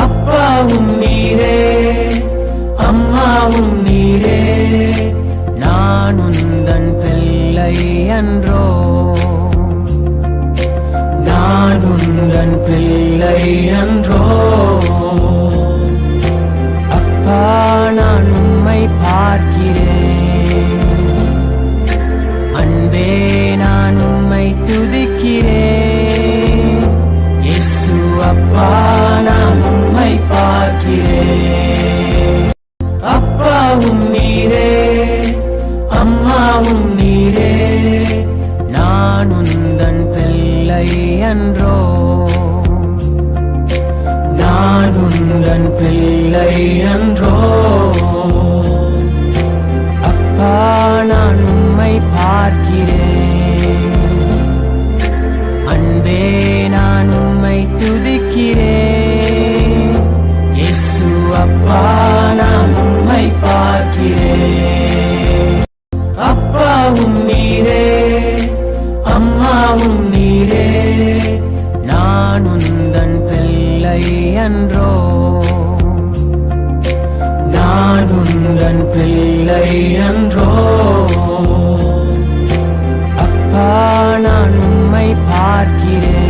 அப்பாவும் நீரே அம்மாவும் நீரே நான் உந்தன் பிள்ளை என்றோ நான் உந்தன் பிள்ளை என்றோ அப்பா நான் உம்மை பார்க்கிறேன். அப்பாவும் நீரே அம்மாவும் நீரே நான் உந்தன் பிள்ளை என்றோ நான் உந்தன் பிள்ளை என்றோ அப்பா நான் உம்மை பார்க்கிறேன். பார்க்கிறேன் அப்பாவும் நீரே அம்மாவும் நீரே நான் உந்தன் பிள்ளை என்றோ நான் உந்தன் பிள்ளை என்றோ அப்பா நான் உம்மை பார்க்கிறேன்.